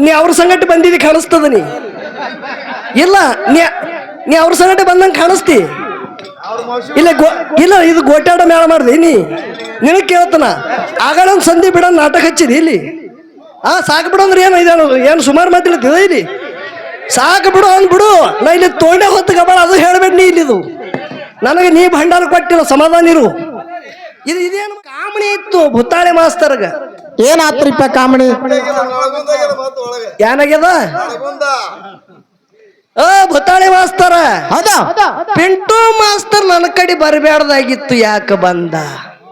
ನೀ ಅವ್ರ ಸಂಗಟ ಬಂದಿದ್ದಿ ಕಾಣಿಸ್ತದ ನೀ? ಇಲ್ಲ, ನೀ ಅವ್ರ ಸಂಗಟ ಬಂದಂಗೆ ಕಾಣಿಸ್ತಿ? ಇಲ್ಲ, ಗೋ, ಇಲ್ಲ, ಇದು ಗೋಟಾಡ ಮೇಳ ಮಾಡ್ದೆ, ನೀ? ನಿನಗೆ ಕೇಳ್ತಾನ? ಆಗಳ ಒಂದು ಸಂಧಿ ಬಿಡ ನಾಟಕ ಹಚ್ಚಿದಿ, ಇಲ್ಲಿ? ಆ, ಸಾಕು ಬಿಡು ಅಂದ್ರೆ ಏನು ಇದೇನು ಏನು ಸುಮಾರು ಮಾತಾಡ್ತಿದ ಇಲ್ಲಿ? ಸಾಕು ಬಿಡು ಅಂದ್ಬಿಡು ನಾ ಇಲ್ಲಿ ತೋಂಡೆ ಹೊತ್ತು ಗಬಾಳ ಅದು ಹೇಳಬೇಡ ನೀ ಇಲ್ಲಿದು. ನನಗೆ ನೀ ಭಂಡಾರ ಕೊಟ್ಟಿಲ್ಲ, ಸಮಾಧಾನ ಇರು. ಇದು, ಇದೇನು ಕಾಮಣಿ ಇತ್ತು ಭುತ್ತಾಳೆ ಮಾಸ್ತರ್ಗ? ಏನಾತ್ರಿಪ್ಪ ಕಾಮಣಿ ಏನಾಗ್ಯದ ಆ ಭುತ್ತಾಳೆ ಮಾಸ್ತರ. ಹೌದಾ? ಪಿಂಟು ಮಾಸ್ತರ್ ನನ್ನ ಕಡೆ ಬರಬೇಡ್ದಾಗಿತ್ತು ಯಾಕೆ ಬಂದ?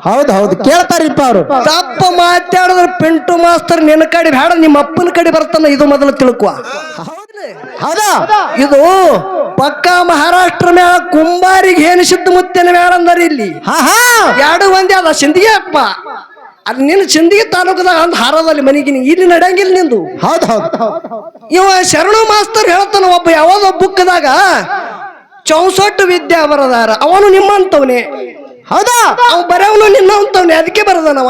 ಹೌದು ಹೌದು. ಕೇಳ್ತಾರಿಪ್ಪ ಅವರು. ತಪ್ಪ ಮಾತಾಡಿದ್ರೆ ಪಿಂಟು ಮಾಸ್ತರ್ ನಿನ್ನ ಕಡೆ ಬೇಡ ನಿಮ್ಮ ಅಪ್ಪನ ಕಡೆ ಬರ್ತಾನ ಇದು ಮೊದಲು ತಿಳ್ಕೊ. ಹೌದಾ? ಇದು ಪಕ್ಕ ಮಹಾರಾಷ್ಟ್ರ ಮೇಳ ಕುಂಬಾರಿಗೆ ಏನು ಸಿದ್ಧ ಮುತ್ತಿನ ಮೇಳ ಅಂದಾರ ಇಲ್ಲಿ. ಹಾ ಹಾ ಎರಡು ಒಂದೇ ಅದ ಸಿಂಧಿಯಪ್ಪ ಅಪ್ಪ. ಅಲ್ಲಿ ನಿನ್ನ ಸಿಂದಿಗೆ ತಾಲೂಕದಾಗ ಅಂದ್ ಹಾರದಲ್ಲಿ ಮನೆಗಿನ ಇಲ್ಲಿ ನಡೆಯಂಗಿಲ್ಲ ನಿಂದು. ಹೌದು ಹೌದು. ಇವ ಶರಣು ಮಾಸ್ತರ್ ಹೇಳ್ತಾನ ಒಬ್ಬ ಯಾವುದೋ ಬುಕ್ದಾಗ ಚೌಸಟ್ಟು ವಿದ್ಯಾ ಬರದಾರ ಅವನು ನಿಮ್ಮಂತವನೇ. ಹೌದಾ? ಅವ್ ಬರವನು ನಿನ್ನಂತವನೇ ಅದಕ್ಕೆ ಬರದನವ.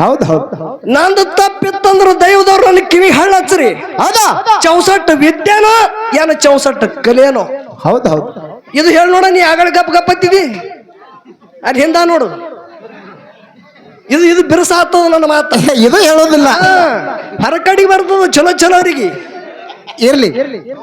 ಹೌದು ಹೌದು. ನಂದು ತಪ್ಪಿತ್ತಂದ್ರ ದೈವದವ್ರು ನನ್ನ ಕಿವಿ ಹಳ್ಳ ಹಚ್ಚ್ರಿ. ಹೌದಾ? ಚೌಸಟ್ಟು ವಿದ್ಯಾನೋ ಏನು ಚೌಸಟ್ಟು ಕಲಿಯನೋ ಹೌದು ಹೌದು. ಇದು ಹೇಳಿ ನೋಡ ನೀ ಆಗಳ ಗಪ್ ಗಪ್ ಹತ್ತಿದಿ? ಅಲ್ಲಿ ಹಿಂದ ನೋಡು. ಇದು ಇದು ಬಿರುಸಾಗ್ತದ ನನ್ನ ಮಾತು ಇದು ಹೇಳೋದಿಲ್ಲ. ಹೊರಕಡಿಗೆ ಬರ್ತದ ಚಲೋ ಚಲೋ ಅವರಿಗೆ. ಇರ್ಲಿ. ಏನ್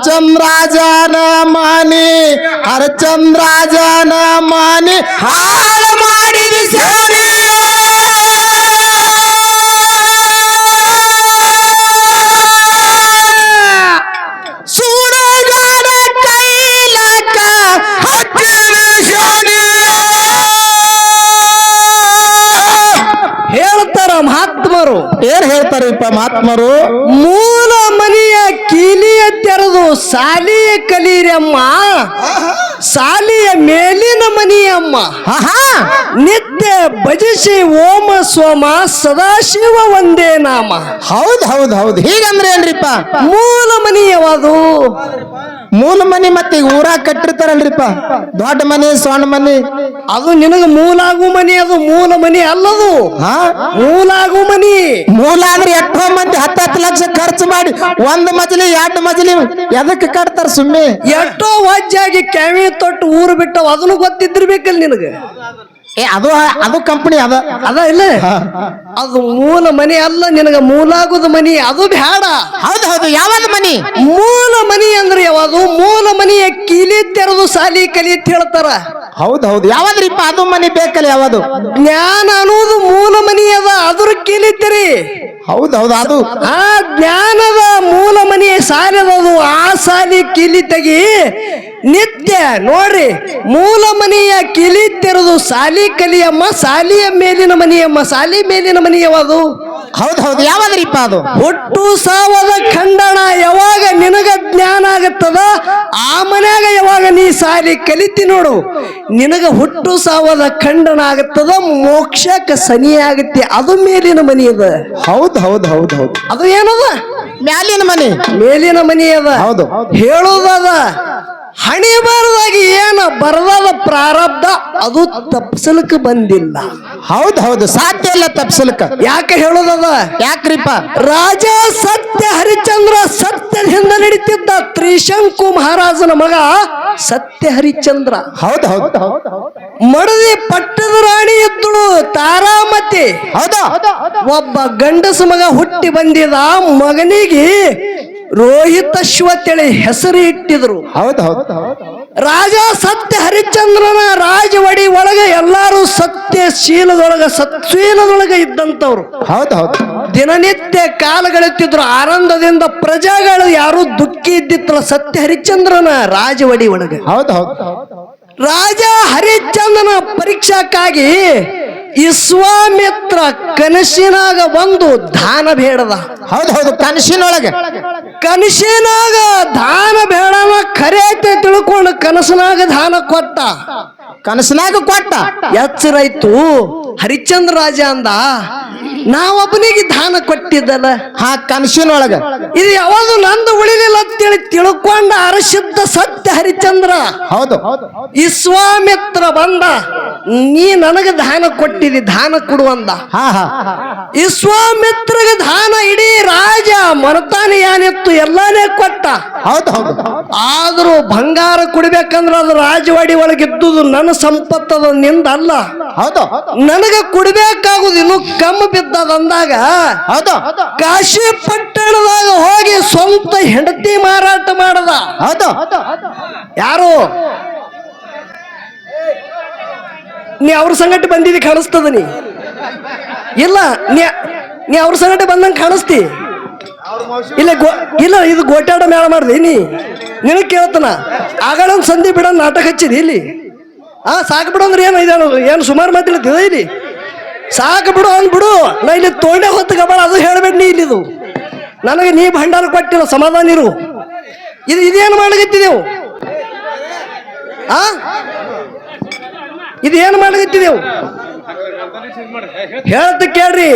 ಹರಚಂದ್ರಾಜನ ಮಾನಿ ಹರಚಂದ್ರಾಜನ ಮಾನಿ ಹಾಳ ಮಾಡಿದ ಸೇನೆ. ಹೇಳ್ತಾರ ಮಹಾತ್ಮರು. ಏನ್ ಹೇಳ್ತಾರಪ್ಪ ಮಹಾತ್ಮರು? ಮೂಲ ಮನೆಯ ಕೀಲಿಯ ತೆರೆದು ಸಾಲಿಯ ಕಲೀರಮ್ಮ ಸಾಲಿಯ ಮೇಲಿನ ಮನಿಯಮ್ಮ. ನಿತ್ಯ ಭಜಿಸಿ ಓಮ ಸೋಮ ಸದಾಶಿವ ಒಂದೇ ನಾಮ. ಹೌದ್ ಹೌದ್ ಹೌದ್. ಹೀಗಂದ್ರೆ ಏನ್ರಿಪ್ಪ? ಮೂಲ ಮನಿ ಯಾವುದು ಮೂಲ ಮನಿ ಮತ್ತೆ ಊರ ಊರಾಗ ಕಟ್ಟಿರ್ತಾರಲ್ರಿಪ್ಪ? ದೊಡ್ಡ ಮನಿ ಸಣ್ಣ ಮನಿ? ಅದು ನಿನಗ ಮೂಲಾಗು ಮನಿ ಅದು ಮೂಲ ಮನಿ ಅಲ್ಲದು. ಮೂಲಾಗು ಮನಿ. ಮೂಲ ಅಂದ್ರೆ ಎಷ್ಟೋ ಮಂದಿ ಹತ್ತು ಹತ್ತು ಲಕ್ಷ ಖರ್ಚು ಮಾಡಿ ಒಂದ್ ಮಜಲಿ ಎರಡು ಮಜಲಿ ಎದಕ್ಕೆ ಕಟ್ತಾರ ಸುಮ್ಮನೆ ಎಷ್ಟೋ ವಜ್ಜಾಗಿ ಕ್ಯಾಮಿ ತೊಟ್ಟು ಊರು ಬಿಟ್ಟವು ಅದನ್ನು ಗೊತ್ತಿದ್ದಿರ್ಬೇಕಲ್ಲ ನಿನಗೆ? ಏ ಅದು ಅದು ಕಂಪನಿ ಅದ. ಅದ ಇಲ್ಲ? ಅದು ಮೂಲ ಮನಿ ಅಲ್ಲ ನಿನಗ ಮೂಲಾಗುದ ಮನಿ ಅದು ಬೇಡ ಹೌದು ಹೌದು ಯಾವಾಗ ಮನಿ? ಮೂಲ ಮನಿ ಅಂದ್ರೆ ಯಾವುದು? ಮೂಲ ಮನಿಯ ಕೀಲಿ ತೆರೆದು ಸಾಲಿ ಕಲಿ ಅಂತ ಹೇಳ್ತಾರ. ಹೌದು ಹೌದು. ಯಾವ್ದ್ರಿಪ್ಪ ಅದು ಮನಿ ಬೇಕಲ್ಲ ಯಾವುದು? ಜ್ಞಾನ ಅನ್ನೋದು ಮೂಲ ಮನಿ ಅದ ಅದ್ರ ಕೀಲಿ ತೆರಿ. ಹೌದು ಹೌದು ಅದು. ಆ ಜ್ಞಾನದ ಮೂಲ ಮನಿ ಸಾಲದದು ಆ ಸಾಲಿ ಕೀಲಿ ತೆಗಿ ನಿತ್ಯ ನೋಡ್ರಿ ಮೂಲ ಮನೆಯ ಕಿಲಿ ತೆರೆದು ಸಾಲಿ ಕಲಿಯಮ್ಮ ಸಾಲಿಯ ಮೇಲಿನ ಮನೆಯಮ್ಮ ಸಾಲಿ ಮೇಲಿನ ಮನೆಯವದು ಯಾವುದು ಹೌದು ಹೌದು. ಯಾವ್ದ್ರಿಪ್ಪ ಅದು? ಹುಟ್ಟು ಸಾವದ ಖಂಡನ ಯಾವಾಗ ನಿನಗ ಜ್ಞಾನ ಆಗತ್ತದ? ಆ ಮನ್ಯಾಗ ಯಾವಾಗ ನೀ ಸಾಲಿ ಕಲಿತಿ ನೋಡು. ನಿನಗ ಹುಟ್ಟು ಸಾವದ ಖಂಡನ ಆಗತ್ತದ ಮೋಕ್ಷಕ್ಕೆ ಸನಿ ಆಗತ್ತೆ ಅದು ಮೇಲಿನ ಮನಿ ಅದ ಹೌದು ಹೌದು ಹೌದು ಹೌದು. ಅದು ಏನದ? ಮ್ಯಾಲಿನ ಮನೆ. ಮೇಲಿನ ಮನೆ ಅದ. ಹೌದು. ಹೇಳೋದದ ಹಣಿ ಬಾರದಾಗಿ ಏನ ಬರದಾದ ಪ್ರಾರಬ್ಧ ಅದು ತಪ್ಸಲಕ್ಕೆ ಬಂದಿಲ್ಲ. ಹೌದು ಹೌದು. ಸಾಧ್ಯ ಇಲ್ಲ ತಪ್ಸಲಕ್ಕ. ಯಾಕೆ ಹೇಳೋದದ ಯಾಕ್ರಿಪ್ಪ? ರಾಜ ಸತ್ಯ ಹರಿಚಂದ್ರ ಸತ್ಯದಿಂದ ನಡೀತಿದ್ದ ತ್ರಿಶಂಕು ಮಹಾರಾಜನ ಮಗ ಸತ್ಯ ಹರಿಚಂದ್ರ ಹೌದು ಹೌದು. ಮಡದಿ ಪಟ್ಟದ ರಾಣಿ ಇದ್ದಳು ತಾರಾಮತಿ. ಹೌದ. ಒಬ್ಬ ಗಂಡಸ ಮಗ ಹುಟ್ಟಿ ಬಂದಿದ ಮಗನಿಗೆ ರೋಹಿತಶ್ವತೇಳಿ ಹೆಸರು ಇಟ್ಟಿದ್ರು. ಹೌದು ಹೌದು. ರಾಜ ಸತ್ಯ ಹರಿಶ್ಚಂದ್ರನ ರಾಜವಡಿ ಒಳಗೆ ಎಲ್ಲಾರು ಸತ್ಯ ಶೀಲದೊಳಗ ಸತ್ಶೀಲದೊಳಗ ಇದ್ದಂತವ್ರು ಹೌದು ಹೌದು. ದಿನನಿತ್ಯ ಕಾಲಗಳೆತ್ತಿದ್ರು ಆನಂದದಿಂದ ಪ್ರಜೆಗಳು ಯಾರು ದುಃಖಿ ಇದ್ದಿತ್ತಲ್ಲ ಸತ್ಯ ಹರಿಶ್ಚಂದ್ರನ ರಾಜವಡಿ ಒಳಗೆ. ರಾಜ ಹರಿಶ್ಚಂದ್ರನ ಪರೀಕ್ಷಕ್ಕಾಗಿ ವಿಶ್ವಾಮಿತ್ರ ಕನಸಿನಾಗ ಬಂದು ದಾನ ಬೇಡದ. ಹೌದು ಹೌದು ಕನಸಿನೊಳಗೆ. ಕನಸಿನಾಗ ದಾನ ಬೇಡನ ಖರೆ ಐತೆ ತಿಳ್ಕೊಂಡು ಕನಸಿನಾಗ ದಾನ ಕೊಟ್ಟ. ಕನಸಿನಾಗ ಕೊಟ್ಟ. ಎಚ್ಚರಾಯ್ತು ಹರಿಶ್ಚಂದ್ರ ರಾಜ ಅಂದ ನಾವೊಬ್ಬನಿಗೆ ದಾನ ಕೊಟ್ಟಿದ್ದಲ್ಲ ಆ ಕನಸಿನೊಳಗ. ಇದು ಯಾವಾಗ ನಂದು ಉಳಿಲಿಲ್ಲ ಅಂತೇಳಿ ತಿಳ್ಕೊಂಡ ಅರಶುದ್ಧ ಸತ್ಯ ಹರಿಚಂದ್ರ. ಹೌದು. ವಿಶ್ವಾಮಿತ್ರ ಬಂದ ನೀ ನನಗೆ ದಾನ ಕೊಟ್ಟಿದಿ ದಾನ ಕೊಡುವಂದ ಈ ಹಾ ವಿಶ್ವಾಮಿತ್ರಗೆ ದಾನ ಇಡೀ ರಾಜ ಮರತಾನೆ ಏನಿತ್ತು ಎಲ್ಲಾನೇ ಕೊಟ್ಟ. ಹೌದು ಹೌದು. ಆದ್ರೂ ಬಂಗಾರ ಕುಡಿಬೇಕಂದ್ರ ಅದು ರಾಜವಾಡಿ ಒಳಗಿದ್ದುದು ನನ್ನ ಸಂಪತ್ತದ ನಿಂದ ಅಲ್ಲ ಹೌದು. ನನಗ ಕೊಡ್ಬೇಕಾಗುದು ಇನ್ನು ಕಮ್ಮಿ ಬಿದ್ದದ ಅಂದಾಗ ಹೌದು. ಕಾಶಿ ಪಟ್ಟಣದಾಗ ಹೋಗಿ ಸ್ವಂತ ಹೆಂಡತಿ ಮಾರಾಟ ಮಾಡದ. ಹೌದು. ಯಾರು? ನೀ ಅವ್ರ ಸಂಗಟ ಬಂದಿದ್ದಿ ಕಾಣಿಸ್ತದ ನೀ? ಇಲ್ಲ ನೀ ನೀ ಅವ್ರ ಸಂಗಟ ಬಂದಂಗೆ ಕಾಣಿಸ್ತಿ? ಇಲ್ಲ ಗೋ ಇಲ್ಲ ಇದು ಗೋಟ್ಯಾಡ ಮೇಳ ಮಾಡ್ದೆ ನೀ? ನಿನಗೆ ಕೇಳ್ತಾನ? ಆಗಳೊಂದು ಸಂಧಿ ಬಿಡ ನಾಟಕ ಹಚ್ಚಿದಿ ಇಲ್ಲಿ? ಆ ಸಾಕು ಬಿಡು ಅಂದ್ರೆ ಏನು ಇದೇನು ಏನು ಸುಮಾರು ಮಾತಿಲ್ಲ ಇಲ್ಲಿ ಸಾಕು ಬಿಡು ಅಂದ್ಬಿಡು ನಾ ಇಲ್ಲಿ ತೊಂಡೆ ಹೊತ್ತು ಗಬಾಳ ಅದು ಹೇಳಬೇಡ ನೀ ಇಲ್ಲಿದು. ನನಗೆ ನೀ ಭಂಡಾರ ಕೊಟ್ಟಿಲ್ಲ, ಸಮಾಧಾನ ಇರು. ಇದು ಇದೇನು ಮಾಡಗತ್ತಿದೆವು ಆ? ಇದೇನು ಮಾಡಗತ್ತಿದೆವು ಹೇಳ್ತ ಕೇಳ್ರಿ.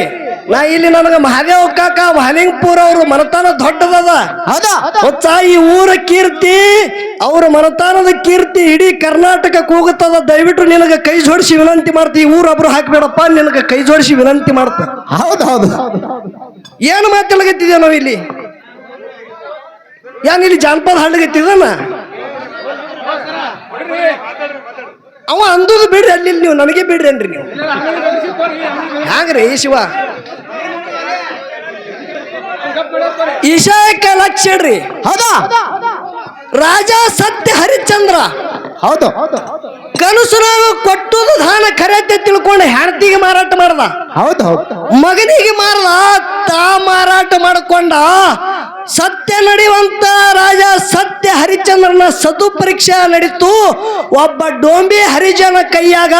ನಾ ಇಲ್ಲಿ ನನಗ ಮಹಾದೇವ್ ಕಾಕ ಮಹಲಿಂಗ್ಪುರ ಅವ್ರ ಮನತಾನ ದೊಡ್ಡದದ. ಹೌದಾ? ಈ ಊರ ಕೀರ್ತಿ ಅವ್ರ ಮನತಾನದ ಕೀರ್ತಿ ಇಡೀ ಕರ್ನಾಟಕ ಕೂಗುತ್ತದ. ದಯವಿಟ್ಟು ನಿನಗ ಕೈ ಜೋಡಿಸಿ ವಿನಂತಿ ಮಾಡ್ತಿ. ಈ ಊರ ಒಬ್ರು ಹಾಕ್ಬೇಡಪ್ಪ ನಿನಗ ಕೈ ಜೋಡಿಸಿ ವಿನಂತಿ ಮಾಡ್ತ. ಹೌದು ಹೌದು. ಏನು ಮಾತಾಡಗತ್ತಿದ್ದೇವೆ ನಾವು ಇಲ್ಲಿ ಏನ್ ಇಲ್ಲಿ ಜಾನಪದ ಹಾಡ್ಗತ್ತಿದನ ಅವ ಅಂದುದು ಬಿಡ್ರಿ ಅಲ್ಲಿ ನೀವು ನನಗೆ ಬಿಡ್ರಿ ಅನ್ರಿ ನೀವು. ಹ್ಯಾಂಗ್ರಿ ಶಿವ? ಈಶಾಕ ಲಕ್ಷ ಇಡ್ರಿ. ಹೌದಾ? ರಾಜ ಸತ್ಯ ಹರಿಶ್ಚಂದ್ರ. ಹೌದು. ಕನಸುನಾಗ ಕೊಟ್ಟುದು ದಾನ ಖರೇತೆ ತಿಳ್ಕೊಂಡು ಹೆಂಡತಿಗೆ ಮಾರಾಟ ಮಾಡ್ದ. ಹೌದು ಹೌದು. ಮಗನಿಗೆ ಮಾರ್ದ ತಾ ಮಾರಾಟ ಮಾಡಿಕೊಂಡ ಸತ್ಯ ನಡೆಯುವಂತ ರಾಜ ಸತ್ಯ ಹರಿಚಂದ್ರನ ಸದು ಪರೀಕ್ಷೆ ನಡೀತು. ಒಬ್ಬ ಡೋಂಬಿ ಹರಿಜನ ಕೈಯಾಗ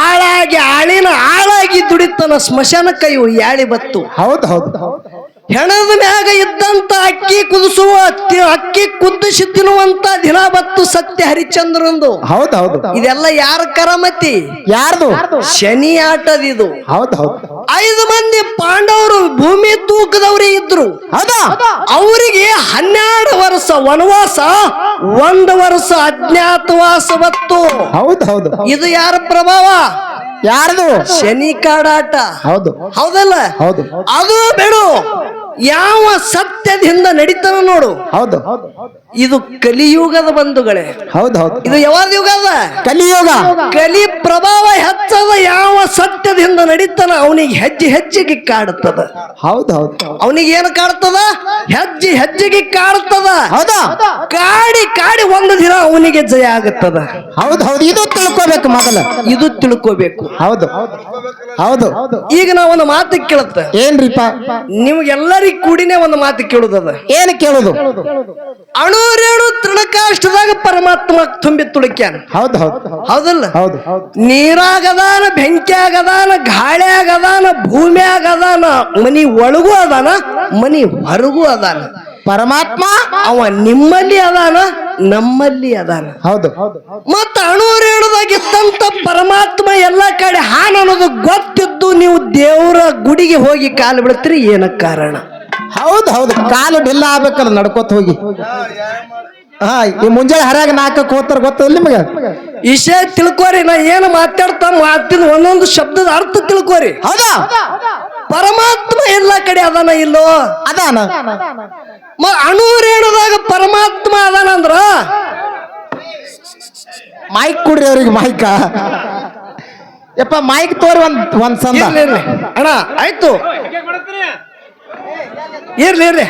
ಆಳಾಗಿ ಆಳಿನ ಆಳಾಗಿ ದುಡಿತನ ಸ್ಮಶಾನ ಕೈ ಯಾಳಿ ಬತ್ತು. ಹೌದು ಹೌದು. ಹೆಣದ ಮ್ಯಾಗ ಇದ್ದಂತ ಅಕ್ಕಿ ಕುದಿಸುವ ಅಕ್ಕಿ ಕುದಿಸಿ ತಿನ್ನುವಂತ ದಿನ ಬತ್ತು ಸತ್ಯ ಹರಿಚಂದ್ರಂದು. ಹೌದೌದು ಹೌದು. ಇದೆಲ್ಲ ಯಾರ ಕರಮತಿ? ಯಾರ್ದು? ಶನಿ ಆಟದ ಇದು. ಹೌದು ಐದು ಮಂದಿ ಪಾಂಡವರು ಭೂಮಿ ತೂಕದವರೇ ಇದ್ರು. ಹೌದಾ? ಅವರಿಗೆ ಹನ್ನೆರಡು ವರ್ಷ ವನವಾಸ ಒಂದು ವರ್ಷ ಅಜ್ಞಾತವಾಸ ಬತ್ತು ಹೌದೌದು ಹೌದು. ಇದು ಯಾರ ಪ್ರಭಾವ? ಯಾರ್ದು? ಶನಿ ಕಾಡಾಟ ಹೌದು. ಹೌದಲ್ಲ? ಹೌದು. ಅದು ಬಿಡು. ಯಾವ ಸತ್ಯದಿಂದ ನಡೀತಾನ ನೋಡು. ಹೌದು. ಇದು ಕಲಿಯುಗದ ಬಂಧುಗಳೇ. ಹೌದು ಹೌದು. ಇದು ಯಾವ ಯುಗ ಅದ? ಕಲಿಯುಗ. ಕಲಿ ಪ್ರಭಾವ ಹೆಚ್ಚದ ಯಾವ ಸತ್ಯದಿಂದ ನಡೀತಾನ ಅವನಿಗೆ ಹೆಜ್ಜೆ ಹೆಜ್ಜೆಗೆ ಕಾಡುತ್ತದ ಹೌದು ಹೌದು. ಅವನಿಗೆ ಏನು ಕಾಡ್ತದ? ಹೆಜ್ಜೆ ಹೆಜ್ಜೆಗೆ ಕಾಡ್ತದ. ಹೌದ. ಕಾಡಿ ಕಾಡಿ ಒಂದು ದಿನ ಅವನಿಗೆ ಜಯ ಆಗುತ್ತದ ಹೌದು ಹೌದು. ಇದು ತಿಳ್ಕೋಬೇಕು ಮೊದಲ. ಇದು ತಿಳ್ಕೋಬೇಕು. ಹೌದು. ಹೌದು. ಈಗ ನಾವು ಒಂದು ಮಾತು ಕೇಳುತ್ತೆ ಏನ್ರಿಪ್ಪ? ನಿಮ್ಗೆಲ್ಲರಿಗೂ ಕೂಡಿನೇ ಒಂದು ಮಾತು ಕೇಳುದದ ಏನ್ ಕೇಳುದು? ಅಣುರೇಣು ತೃಣಕಾಷ್ಟದಾಗ ಪರಮಾತ್ಮ ತುಂಬಿ ತುಳುಕ್ಯಾನ. ಹೌದ್ ಹೌದು. ಹೌದಲ್ಲ? ಹೌದು ನೀರಾಗದಾನ ಆಗದಾನ ಭೂಮಿ ಭೂಮಿಯಾಗದಾನ ಮನಿ ಒಳಗೂ ಅದಾನ ಮನಿ ಹೊರಗೂ ಅದಾನ. ಪರಮಾತ್ಮ? ಅವ ನಿಮ್ಮಲ್ಲಿ ಅದಾನ ನಮ್ಮಲ್ಲಿ ಅದಾನ. ಹೌದು. ಮತ್ತ ಅಣುರೇಣುದಾಗ ಇದ್ದಂತ ಪರಮಾತ್ಮ ಎಲ್ಲ ಕಡೆ ಹಾನ ಅನ್ನೋದು ಗೊತ್ತಿದ್ದು ನೀವು ದೇವರ ಗುಡಿಗೆ ಹೋಗಿ ಕಾಲು ಬಿಡ್ತೀರಿ ಏನ ಕಾರಣ? ಹೌದು ಹೌದು. ಕಾಲು ಡಿಲ್ಲ ಆಗ್ಬೇಕಲ್ಲ ನಡ್ಕೋತ ಹೋಗಿ. ಹಾ ಈ ಮುಂಜಾನೆ ಹರ್ಯಾಗ ನಾಲ್ಕಕ್ಕೆ ಹೋಗ್ತಾರ ಗೊತ್ತಲ್ಲ ನಿಮಗೆ? ವಿಷಯ ತಿಳ್ಕೋರಿ ನಾ ಏನು ಮಾತಾಡ್ತಾ ಮಾತಿನ ಒಂದೊಂದು ಶಬ್ದದ ಅರ್ಥ ತಿಳ್ಕೋರಿ. ಹೌದಾ? ಪರಮಾತ್ಮ ಎಲ್ಲ ಕಡೆ ಅದಾನ ಇಲ್ಲೋ? ಅದಾನ? ಮ ಅಣುರೇಣುದಾಗ ಪರಮಾತ್ಮ ಅದಾನ ಅಂದ್ರ? ಮೈಕ್ ಕೊಡ್ರಿ ಅವ್ರಿಗೆ ಮೈಕ. ಯಪ್ಪ ಮೈಕ್ ತೋರಿ ಒಂದ್ ಒಂದ್ ಸಂದ. ಅಣ್ಣ ಆಯ್ತು. ಇರ್ಲಿ ಇರ್ಲಿ.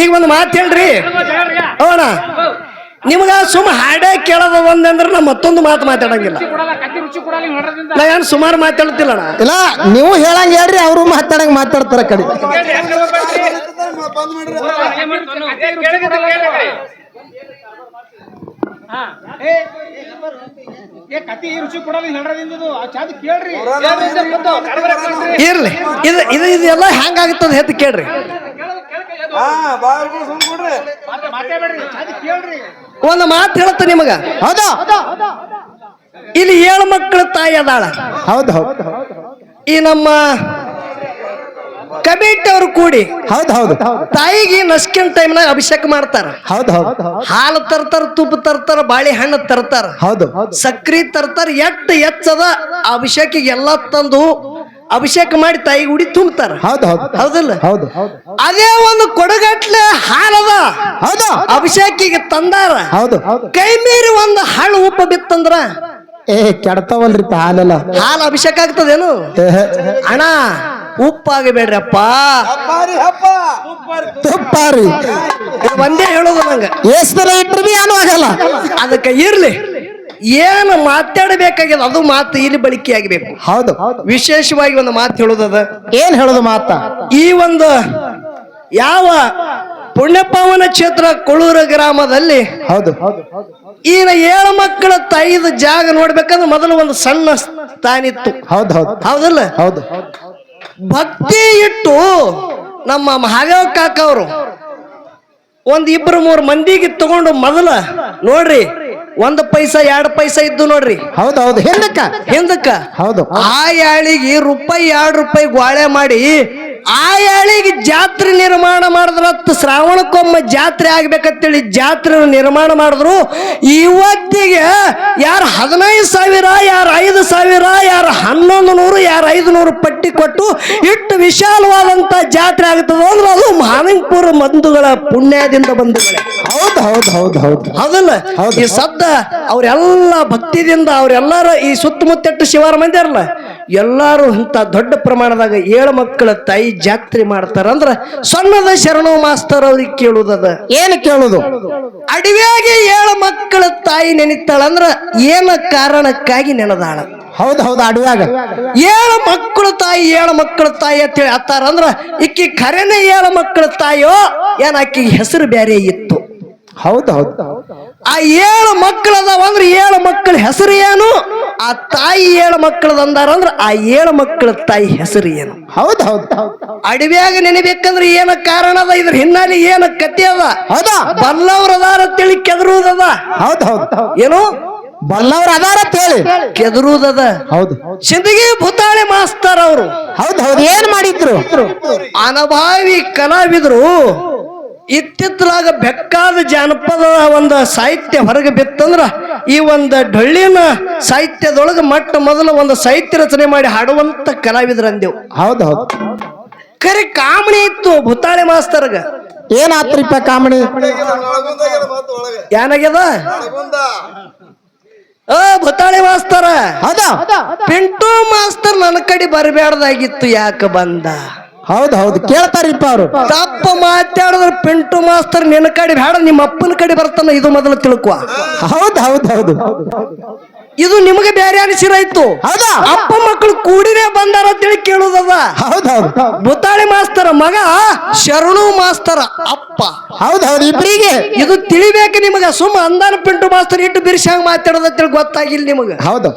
ಈಗ ಒಂದು ಮಾತು ಹೇಳ್ರಿ. ಅಣ್ಣ ನಿಮ್ಗ ಸುಮ್ ಹಾಡೇ ಕೇಳೋದ ಒಂದಂದ್ರೆ ನಾ ಮತ್ತೊಂದು ಮಾತು ಮಾತಾಡಂಗಿಲ್ಲ. ನಾ ಏನು ಸುಮಾರು ಮಾತಾಡ್ತಿಲ್ಲ ಅಣ್ಣ ಇಲ್ಲ ನೀವು ಹೇಳಂಗ ಹೇಳ್ರಿ ಅವರು ಮಾತಾಡಂಗ ಮಾತಾಡ್ತಾರ ಕಡೆ. ಇರ್ಲಿ. ಇದು ಇದು ಇದೆಲ್ಲ ಹೆಂಗಾಗುತ್ತದೆ ಹೆತ್ತು ಕೇಳ್ರಿ. ಒಂದು ಮಾತು ಹೇಳುತ್ತೆ ನಿಮಗ. ಹೌದಾ? ಇಲ್ಲಿ ಏಳು ಮಕ್ಕಳ ತಾಯಿ ಅದಾಳ. ಹೌದು ಹೌದು. ಈ ನಮ್ಮ ಕಮಿಟಿ ಅವರು ಕೂಡಿ. ಹೌದು ಹೌದು. ತಾಯಿಗೆ ನಸ್ಕಿನ ಟೈಮ್ನಾಗ ಅಭಿಷೇಕ ಮಾಡ್ತಾರ. ಹೌದು ಹೌದು. ಹಾಲು ತರ್ತಾರ ತುಪ್ಪ ತರ್ತಾರ ಬಾಳೆಹಣ್ಣು ತರ್ತಾರ. ಹೌದು. ಸಕ್ರಿ ತರ್ತಾರ ಎಟ್ಟು ಎಚ್ಚದ ಅಭಿಷೇಕಿಗೆ ಎಲ್ಲ ತಂದು ಅಭಿಷೇಕ ಮಾಡಿ ತಾಯಿ ಉಡಿ ತುಂಬತಾರ. ಹೌದು ಹೌದು. ಹೌದಲ್ಲ? ಹೌದು ಅದೇ ಒಂದು ಕೊಡಗಟ್ಲೆ ಹಾಲದ ಹೌದು. ಅಭಿಷೇಕಿಗೆ ತಂದಾರ. ಹೌದು. ಕೈ ಮೀರಿ ಒಂದು ಹಾಳು ಉಪ್ಪ ಬಿತ್ತಂದ್ರ? ಏ ಕೆಡ್ತಾವಲ್ರಿ ಹಾಲೆಲ್ಲ. ಹಾಲು ಅಭಿಷೇಕ ಆಗ್ತದೇನು? ಅಣ್ಣ ಉಪ್ಪಾಗಬೇಡ್ರಪ್ಪ. ತುಪ್ಪಾರಿ. ಇದು ಒಂದೇ ಹೇಳೋದು ನಂಗೆ. ಎಷ್ಟು ಇಟ್ಟರು ಇಟ್ರು ಬಿ ಏನೂ ಆಗಲ್ಲ. ಅದಕ್ಕೆ ಇರ್ಲಿ. ಏನು ಮಾತಾಡಬೇಕಾಗ್ಯದ ಅದು ಮಾತು ಇಲ್ಲಿ ಬಳಕೆ ಆಗಬೇಕು. ಹೌದು. ವಿಶೇಷವಾಗಿ ಒಂದು ಮಾತು ಹೇಳೋದದ ಏನ್ ಹೇಳೋದು ಮಾತ? ಈ ಒಂದು ಯಾವ ಪುಣ್ಯಪಾವನ ಕ್ಷೇತ್ರ ಕೊಳೂರು ಗ್ರಾಮದಲ್ಲಿ ಹೌದು. ಈಗ ಏಳು ಮಕ್ಕಳ ತಾಯಿದ ಜಾಗ ನೋಡ್ಬೇಕಂದ್ರೆ ಮೊದಲು ಒಂದು ಸಣ್ಣ ಸ್ಥಾನಿತ್ತು ಹೌದು ಹೌದು. ಹೌದಲ್ಲ? ಹೌದು. ಭಕ್ತಿ ಇಟ್ಟು ನಮ್ಮ ಮಹಾದೇವ ಕಾಕ ಅವರು ಒಂದ್ ಇಬ್ರು ಮೂರು ಮಂದಿಗೆ ತಗೊಂಡು ಮೊದಲ ನೋಡ್ರಿ ಒಂದ್ ಪೈಸಾ ಎರಡು ಪೈಸಾ ಇದ್ದು ನೋಡ್ರಿ. ಹೌದು ಹೌದು. ಹಿಂದಕ್ಕ? ಹಿಂದಕ್ಕ? ಹೌದು. ಆ ಯಾಳಿಗೆ ರೂಪಾಯಿ ಎರಡು ರೂಪಾಯಿ ಗ್ವಾಳೆ ಮಾಡಿ ಆ ಯಾಳಿಗೆ ಜಾತ್ರೆ ನಿರ್ಮಾಣ ಮಾಡಿದ್ರತ್ತು ಶ್ರಾವಣಕ್ಕೊಮ್ಮೆ ಜಾತ್ರೆ ಆಗ್ಬೇಕಂತೇಳಿ ಜಾತ್ರೆ ನಿರ್ಮಾಣ ಮಾಡಿದ್ರು ಇವತ್ತಿಗೆ ಯಾರು ಹದಿನೈದು ಸಾವಿರ ಯಾರು ಐದು ಸಾವಿರ ಯಾರು ಹನ್ನೊಂದು ನೂರು ಯಾರು ಐದು ನೂರು ಪಟ್ಟಿ ಕೊಟ್ಟು ಇಟ್ಟು ವಿಶಾಲವಾದಂತ ಜಾತ್ರೆ ಆಗ್ತದೆ ಅಂದ್ರೆ ಅದು ಮಾನಿಂಗ್ಪುರ ಬಂಧುಗಳ ಪುಣ್ಯದಿಂದ ಬಂಧುಗಳೇ. ಹೌದು ಹೌದು ಹೌದು ಹೌದು. ಹೌದಲ್ಲ ಹೌದು. ಈ ಸದ್ದ ಅವರೆಲ್ಲ ಭಕ್ತಿದಿಂದ ಅವರೆಲ್ಲರ ಈ ಸುತ್ತಮುತ್ತ ಶಿವಾರ ಮಂದಿರಲ್ಲ ಎಲ್ಲಾರು ಇಂಥ ದೊಡ್ಡ ಪ್ರಮಾಣದಾಗ ಏಳು ಮಕ್ಕಳ ತಾಯಿ ಜಾತ್ರೆ ಮಾಡ್ತಾರ ಅಂದ್ರ ಸಣ್ಣದ ಶರಣು ಮಾಸ್ತರ್ ಅವ್ರಿಗೆ ಕೇಳುದದ ಏನು ಕೇಳುದು? ಅಡವಿಯಾಗಿ ಏಳು ಮಕ್ಕಳ ತಾಯಿ ನೆನಿತಾಳಂದ್ರ ಏನ ಕಾರಣಕ್ಕಾಗಿ ನೆನದಾಳ? ಹೌದು ಹೌದು ಅಡವ್ಯಾಗ. ಏಳು ಮಕ್ಕಳ ತಾಯಿ ಏಳು ಮಕ್ಕಳ ತಾಯಿ ಅಂತೇಳಿ ಅತ್ತಾರ ಅಂದ್ರ ಇಕ್ಕಿ ಖರೇನೆ ಏಳು ಮಕ್ಕಳ ತಾಯಿಯೋ ಏನ ಆಕಿ ಹೆಸರು ಬೇರೆ ಇತ್ತು? ಹೌದು ಹೌದು. ಆ ಏಳು ಮಕ್ಕಳದಾವ ಅಂದ್ರೆ ಏಳು ಮಕ್ಕಳ ಹೆಸರು ಏನು? ಆ ತಾಯಿ ಏಳು ಮಕ್ಕಳದ ಅಂದಾರ ಅಂದ್ರೆ ಆ ಏಳು ಮಕ್ಕಳ ತಾಯಿ ಹೆಸರು ಏನು? ಹೌದು ಹೌದು. ಅಡವ್ಯಾಗ ನೆನಬೇಕಂದ್ರೆ ಏನ ಕಾರಣ ಅದ? ಇದ್ರ ಹಿನ್ನೆಲೆ ಏನ ಕತೆ ಅದ? ಹೌದ. ಬಲ್ಲವ್ರ ಅದಾರ ತಿಳಿ ಕೆದರುವುದದ ಹೌದು ಹೌದು. ಏನು? ಬಲ್ಲವ್ರ ಅದಾರ ಹೇಳಿ. ಕೆದರುವುದದ ಹೌದು. ಸಿಂದಗಿ ಭೂತಾಳೆ ಮಾಸ್ತಾರ ಅವರು. ಹೌದು ಹೌದು. ಏನ್ ಮಾಡಿದ್ರು? ಅನಭಾವಿ ಕಲಾವಿದರು ಇತ್ತಿತ್ತಲಾಗ ಬೆಕ್ಕಾದ ಜಾನಪದ ಒಂದು ಸಾಹಿತ್ಯ ಹೊರಗೆ ಬಿತ್ತಂದ್ರ ಈ ಒಂದು ಡೊಳ್ಳಿನ ಸಾಹಿತ್ಯದೊಳಗೆ ಮೊಟ್ಟ ಮೊದಲು ಒಂದು ಸಾಹಿತ್ಯ ರಚನೆ ಮಾಡಿ ಹಾಡುವಂತ ಕಲಾವಿದರಂದೇವು. ಅಂದೆವು ಹೌದು ಹೌದು. ಕರೆ ಕಾಮಣಿ ಇತ್ತು ಭೂತಾಳೆ ಮಾಸ್ತರ್ಗ. ಏನಾತ್ರಿಪ್ಪ ಕಾಮಣಿ ಏನಾಗ್ಯದ ಆ ಭೂತಾಳೆ ಮಾಸ್ತರ. ಹೌದಾ? ಪಿಂಟು ಮಾಸ್ತರ್ ನನ್ನ ಕಡೆ ಬರಬೇಡ್ದಾಗಿತ್ತು ಯಾಕೆ ಬಂದ? ಹೌದು ಹೌದು. ಕೇಳ್ತಾರಿಪ್ಪ ಅವರು. ತಪ್ಪ ಮಾತಾಡಿದ್ರೆ ಪಿಂಟು ಮಾಸ್ತರ್ ನಿನ್ನ ಕಡೆ ಬೇಡ, ನಿಮ್ಮ ಅಪ್ಪನ ಕಡೆ ಬರ್ತಾನ ಇದು ಮೊದಲು ತಿಳ್ಕೊ. ಹೌದು ಹೌದು ಹೌದು. ಇದು ನಿಮಗೆ ಬೇರೆ ಅನಿಸಿರಾಯ್ತು ಹೌದಾ? ಅಪ್ಪ ಮಕ್ಕಳು ಕೂಡಿನೇ ಬಂದಾರ ಅಂತೇಳಿ ಕೇಳುದದ ಹೌದು ಹೌದು ಬುತ್ತಾಳಿ ಮಾಸ್ತರ ಮಗ ಶರಣು ಮಾಸ್ತರ ಅಪ್ಪ. ಹೌದೌದು ಇಬ್ಬರಿಗೆ ಇದು ತಿಳಿಬೇಕು ನಿಮಗೆ. ಸುಮ್ಮ ಅಂದಾನ ಪಿಂಟು ಮಾಸ್ತರ್ ಇಟ್ಟು ಬಿರ್ಸಂಗ್ ಮಾತಾಡೋದ ಅಂತೇಳಿ ಗೊತ್ತಾಗಿಲ್ಲ ನಿಮಗೆ. ಹೌದು.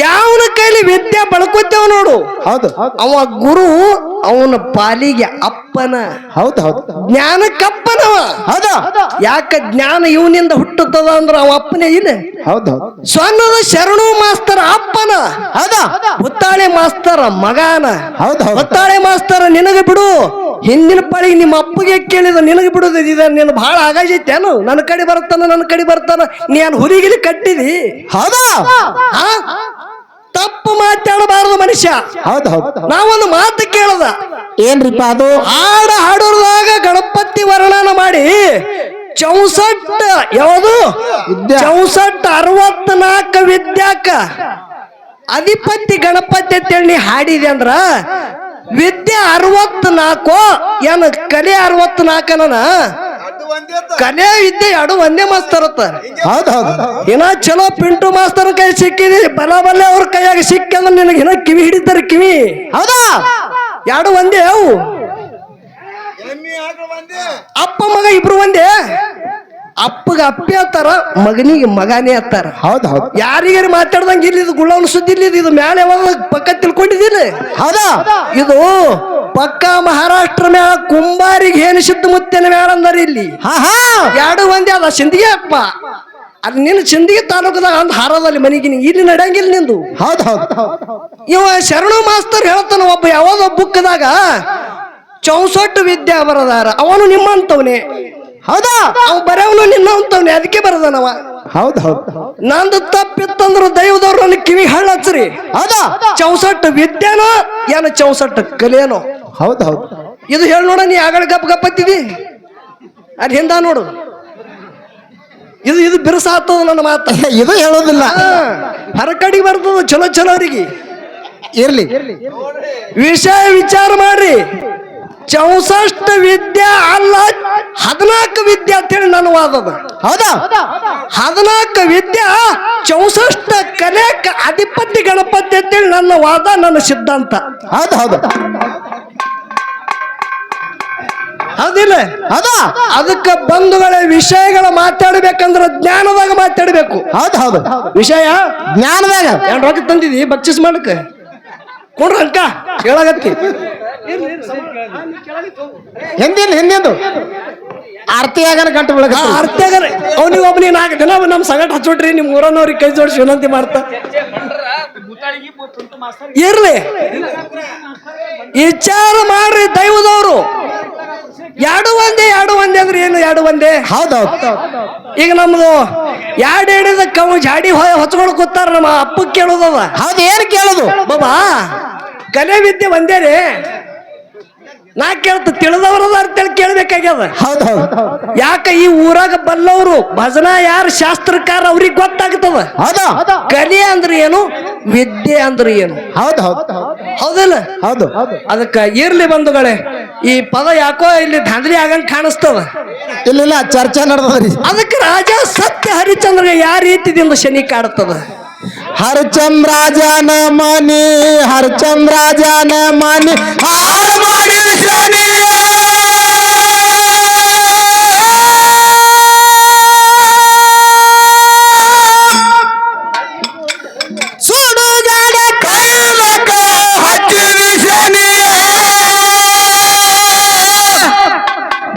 ಯಾವನ ಕೈಲಿ ವಿದ್ಯೆ ಬಳಕೋತೇವ ನೋಡು. ಹೌದು. ಅವ ಗುರು ಅವನ ಪಾಲಿಗೆ ಅಪ್ಪನ. ಹೌದು ಹೌದು. ಜ್ಞಾನಕ್ಕಪ್ಪನವ. ಹೌದಾ. ಯಾಕ ಜ್ಞಾನ ಇವನಿಂದ ಹುಟ್ಟುತ್ತದ ಅಂದ್ರ ಅವ ಅಪ್ಪನೇ ಇಲ್ಲ. ಹೌದು. ಸಣ್ಣದ ಶರಣು ಮಾಸ್ತರ ಅಪ್ಪನ. ಅದ ಹುತ್ತಾಳೆ ಮಾಸ್ತರ ಮಗಾನ. ಹೌದು ಹುತ್ತಾಳೆ ಮಾಸ್ತರ ನಿನಗೆ ಬಿಡು. ಹಿಂದಿನ ಪಾಳಿಗೆ ನಿಮ್ಮ ಅಪ್ಪಗೆ ಕೇಳಿದ ನಿನಗೆ ಬಿಡುದು ಇದ ನೀನು ಬಹಳ ಆಗಾಜೈತೇನು ನನ್ನ ಕಡೆ ಬರ್ತಾನ ನನ್ನ ಕಡೆ ಬರ್ತಾನ ನೀನ್ ಹುರಿಗಿಲಿ ಕಟ್ಟಿದಿ. ಹೌದಾ? ತಪ್ಪು ಮಾತಾಡಬಾರದು ಮನುಷ್ಯ. ಹೌದು ಹೌದು. ನಾವೊಂದು ಮಾತು ಕೇಳದ. ಏನ್ರಿಪ್ಪ ಅದು? ಹಾಡ ಹಾಡೋದಾಗ ಗಣಪತಿ ವರ್ಣನ ಮಾಡಿ ಚೌಸಟ್ ಯಾವುದು? ವಿದ್ಯಾ. ಚೌಸಟ್ ಅರವತ್ನಾಲ್ಕು ವಿದ್ಯಾಕ. ಅಧಿಪತಿ ಗಣಪತಿ ಅಂತೇಳಿ ಹಾಡಿದೆ ಅಂದ್ರ ವಿದ್ಯೆ ಅರವತ್ನಾಲ್ಕು ಏನು ಕಲೆ ಅರವತ್ನಾಲ್ಕನ ಕಲೆ ವಿದ್ಯೆ ಎರಡು ಒಂದೇ ಮಾಸ್ತರ್ ಹೌದು ಹೌದು. ಇನ್ನ ಚಲೋ ಪಿಂಟು ಮಾಸ್ತರ್ ಕೈ ಸಿಕ್ಕಿದಿ. ಬಲ ಬಲ್ಲೆ ಅವ್ರ ಕೈಯಾಗ ಸಿಕ್ಕಂದ್ರೆ ನಿನಗೆ ಇನ್ನ ಕಿವಿ ಹಿಡಿತಾರೆ ಕಿವಿ. ಹೌದಾ? ಎರಡು ಒಂದೇ ಅವು. ಅಪ್ಪ ಮಗ ಇಬ್ರು ಒಂದೇ ಅಪ್ಪಗ ಅಪ್ಪಿ ಅತ್ತಾರ ಮಗನಿಗೆ ಮಗನೇ ಅತ್ತಾರ. ಹೌದು ಹೌದು. ಯಾರಿಗಾರ ಮಾತಾಡ್ದಂಗ ಇಲ್ಲಿ ಇದು ಗುಳ್ಳವನ ಸುದ್ದಿ ಇಲ್ಲಿ ಇದು ಮ್ಯಾಲೆ ಯಾವಾಗ ಪಕ್ಕ ತಿಳ್ಕೊಂಡಿದ್ದೀನಿ. ಹೌದಾ? ಇದು ಪಕ್ಕ ಮಹಾರಾಷ್ಟ್ರ ಮ್ಯಾಲೆ ಕುಂಬಾರಿಗೆ ಏನು ಸಿದ್ಧ ಮುತ್ತಿನ ಮೇಳ ಅಂದಾರ ಇಲ್ಲಿ. ಹಾ ಹಾ. ಎರಡು ಒಂದೇ ಅದ ಸಿಂದಿಗೆ ಅಪ್ಪ. ಅದು ನಿನ್ನ ಚಂದಿಗೆ ತಾಲೂಕದಾಗ ಅಂದ್ ಹಾರದಲ್ಲಿ ಮನೆಗೆ ನೀ ಇಲ್ಲಿ ನಡೆಯಂಗಿಲ್ಲ ನಿಂದು. ಹೌದು ಹೌದು. ಇವ ಶರಣು ಮಾಸ್ತರ್ ಹೇಳ್ತಾನ ಒಬ್ಬ ಯಾವ್ದೋ ಬುಕ್ದಾಗ ಚೌಸಟ್ಟು ವಿದ್ಯಾ ಬರದಾರ. ಅವನು ನಿಮ್ಮಂತವನೇ. ಹೌದಾ? ಅವ್ ಬರೆಯವನು ನಿನ್ನವಂತವನೇ ಅದಕ್ಕೆ ಬರದನವ ಹೌದು ಹೌದು. ನಂದು ತಪ್ಪಿತ್ತಂದ್ರ ದೈವದವ್ರು ನನ್ನ ಕಿವಿ ಹಳ್ಳ ಹಚ್ಚ್ರಿ ಹೌದಾ? ಚೌಸಟ್ ವಿದ್ಯೆನೋ ಏನು ಚೌಸಟ್ ಕಲಿಯನೋ ಹೌದು ಹೌದು. ಇದು ಹೇಳಿ ನೋಡ ನೀ ಆಗಳ ಗಪ್ ಗಪ್ ಹತ್ತಿದಿ? ಅಲ್ಲಿ ಹಿಂದ ನೋಡು. ಇದು ಇದು ಬಿರುಸಾಗ್ತದ ನನ್ನ ಮಾತ. ಇದು ಹೇಳೋದಿಲ್ಲ. ಹೊರಕಡಿಗೆ ಬರ್ತದ ಚಲೋ ಚಲೋ ಅವರಿಗೆ. ಇರ್ಲಿ. ವಿಷಯ ವಿಚಾರ ಮಾಡ್ರಿ. ಚೌಸಷ್ಟ ವಿದ್ಯಾ ಅಲ್ಲ ಹದಿನಾಲ್ಕು ಅಂತ ಹೇಳಿ ನನ್ನ ವಾದದ. ಹೌದಾ? ಹದಿನಾಲ್ಕು ವಿದ್ಯಾ ಚೌಸಷ್ಟ ಕಲೆಕ ಅಧಿಪತಿ ಗಣಪತಿ ಅಂತೇಳಿ ನನ್ನ ವಾದ ನನ್ನ ಸಿದ್ಧಾಂತ. ಹೌದು ಹೌದು. ಹೌದಿಲ್ಲ? ಹೌದಾ? ಅದಕ್ಕೆ ಬಂಧುಗಳ ವಿಷಯಗಳ ಮಾತಾಡ್ಬೇಕಂದ್ರ ಜ್ಞಾನದಾಗ ಮಾತಾಡ್ಬೇಕು. ಹೌದು ಹೌದು. ವಿಷಯ? ಜ್ಞಾನದಾಗ. ಎರಡು ರೊಕ್ಕ ತಂದಿದಿ ಬಚ್ಚಿಸ್ ಮಾಡಕ್ಕೆ ಕೊಡ್ರ ಅಂಕ ಕೇಳಾಗತ್ತಿ ಹಿಂದಿನ ಹಿಂದಿಂದು ಆಗನ ಗಂಟು ಬೆಳಗ. ಆರ್ತಿ ಅರ್ಥಗರ ಅವನಿಗೆ ಒಬ್ಬನಿ ನಾಲ್ಕು ದಿನ ನಮ್ಮ ಸಂಗಟ ಹಚ್ಚೋಟ್ರಿ ನಿಮ್ಮ ಊರನ್ನವ್ರಿಗೆ ಕೈ ಜೋಡಿಸಿ ವಿನಂತಿ ಮಾಡ್ತಾ. ಇರ್ಲಿ. ವಿಚಾರ ಮಾಡ್ರಿ ದೈವದವರು. ಎರಡು ಒಂದೇ ಎರಡು ಒಂದೇ ಅಂದ್ರೆ ಏನು ಎರಡು ಒಂದೇ? ಹೌದು ಹೌದು ಈಗ ನಮ್ದು ಎರಡು ಹಿಡಿದ ಕವು ಜಾಡಿ ಹೊಯ್ ಹೊಚ್ಕೊಂಡು ಕೂತಾರ ನಮ್ಮ ಅಪ್ಪ ಕೇಳೋದವ ಹೌದು ಏನ್ ಕೇಳೋದು? ಬಾಬಾ ಕಲೆ ವಿದ್ಯೆ ಒಂದೇ ರೀ. ನಾ ಕೇಳ್ತ ಅಂತ ಅಂತೇಳಿ ಕೇಳ್ಬೇಕಾಗ್ಯದ. ಹೌದು ಹೌದು. ಯಾಕ ಈ ಊರಾಗ ಬಲ್ಲವರು ಭಜನಾ ಯಾರು ಶಾಸ್ತ್ರಕಾರ ಅವ್ರಿಗೆ ಗೊತ್ತಾಗ್ತದ? ಹೌದಾ. ಕಲೆ ಅಂದ್ರೆ ಏನು ವಿದ್ಯೆ ಅಂದ್ರೆ ಏನು? ಹೌದು ಹೌದು. ಹೌದಿಲ್ಲ? ಹೌದು. ಅದಕ್ಕ ಇರ್ಲಿ ಬಂಧುಗಳೇ ಈ ಪದ ಯಾಕೋ ಇಲ್ಲಿ ಧಾಂದ್ರಿ ಆಗಂಗ್ ಕಾಣಿಸ್ತದ? ಇಲ್ಲ ಇಲ್ಲ ಚರ್ಚೆ ನಡೆದದ್ರಿ ಅದಕ್ಕೆ ರಾಜ ಸತ್ಯ ಹರಿಚಂದ್ರಗೆ ಯಾವ ರೀತಿದಿಂದ ಶನಿ ಕಾಡುತ್ತದ ಹರಚಂದ್ರಾಜನ ಮನಿ ಹರಚಂದ್ರಾಜನ ಮನಿ ಹಾಳು ಮಾಡಿ ಶನಿ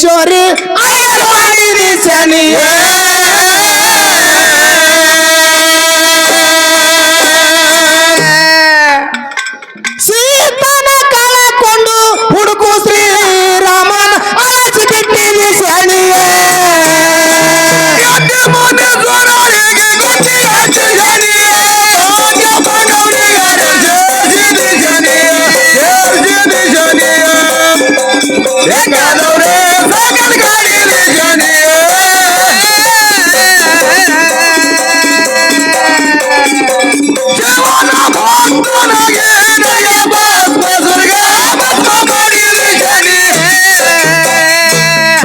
ঈশ্বরে আমার মায়ের জানি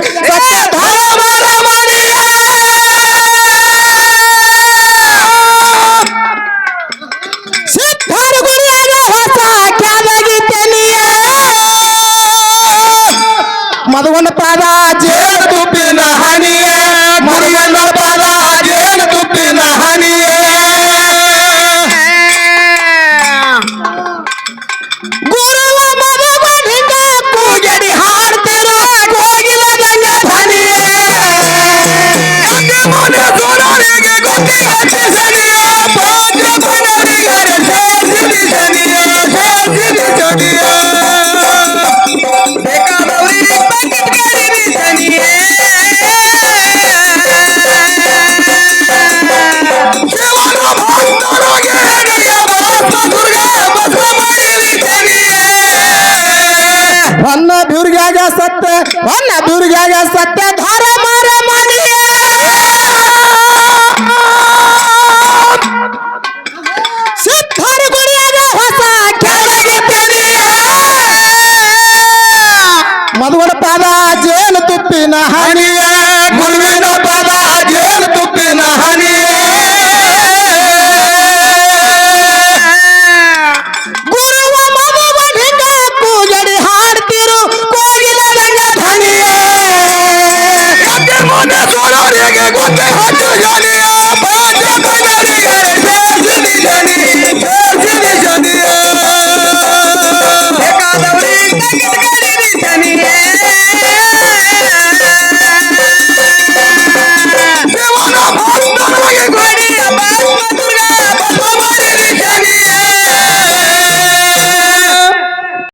back. Yeah. Touch ಮಧುವನ ಪಾದ ಜೇನು ತುಪ್ಪಿನ ಹನಿ.